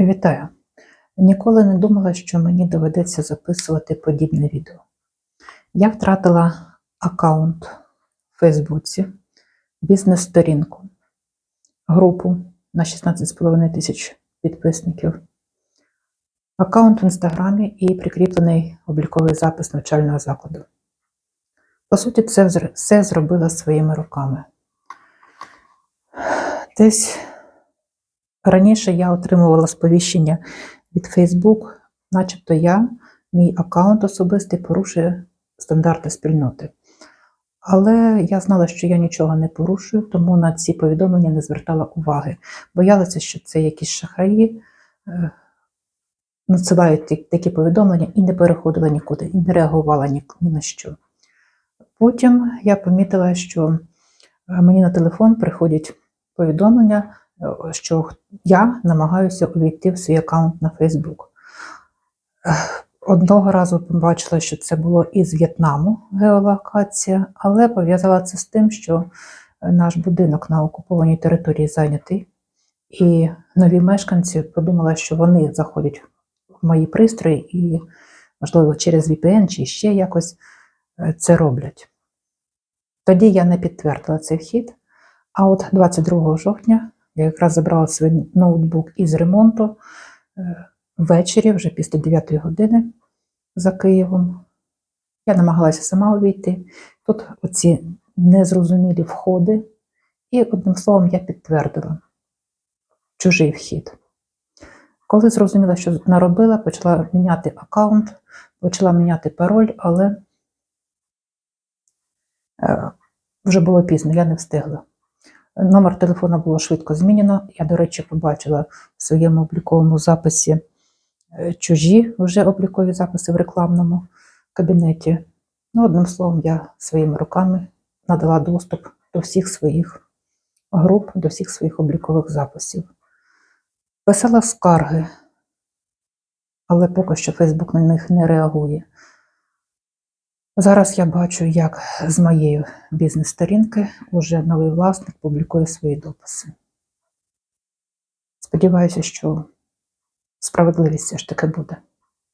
Вітаю! Ніколи не думала, що мені доведеться записувати подібне відео. Я втратила аккаунт в Фейсбуці, бізнес-сторінку, групу на 16,5 тисяч підписників, аккаунт в інстаграмі і прикріплений обліковий запис навчального закладу. По суті, це все зробила своїми руками. Десь Раніше я отримувала сповіщення від Facebook, начебто я, мій аккаунт особистий порушує стандарти спільноти. Але я знала, що я нічого не порушую, тому на ці повідомлення не звертала уваги. Боялася, що це якісь шахраї е, надсилають такі повідомлення і не переходила нікуди, і не реагувала ні, на що. Потім я помітила, що е, мені на телефон приходять повідомлення, що я намагаюся увійти в свій аккаунт на Facebook. Одного разу побачила, що це було із В'єтнаму геолокація, але пов'язала це з тим, що е, наш будинок на окупованій території зайнятий, і нові мешканці подумали, що вони заходять в мої пристрої і, можливо, через VPN чи ще якось е, це роблять. Тоді я не підтвердила цей вхід. А от 22 жовтня я якраз забрала свій ноутбук із ремонту е, ввечері, вже після 9 години за Києвом. Я намагалася сама увійти. Тут оці незрозумілі входи, і одним словом я підтвердила чужий вхід. Коли зрозуміла, що наробила, почала міняти аккаунт, почала міняти пароль, але е, вже було пізно, я не встигла. Номер телефона було швидко змінено. Я, до речі, побачила в своєму обліковому записі е, чужі вже облікові записи в рекламному кабінеті. Ну, одним словом, я своїми руками надала доступ до всіх своїх груп, до всіх своїх облікових записів. Писала скарги, але поки що Фейсбук на них не реагує. Зараз я бачу, як з моєї бізнес-сторінки уже новий власник публікує свої дописи. Сподіваюся, що справедливість все ж таки буде.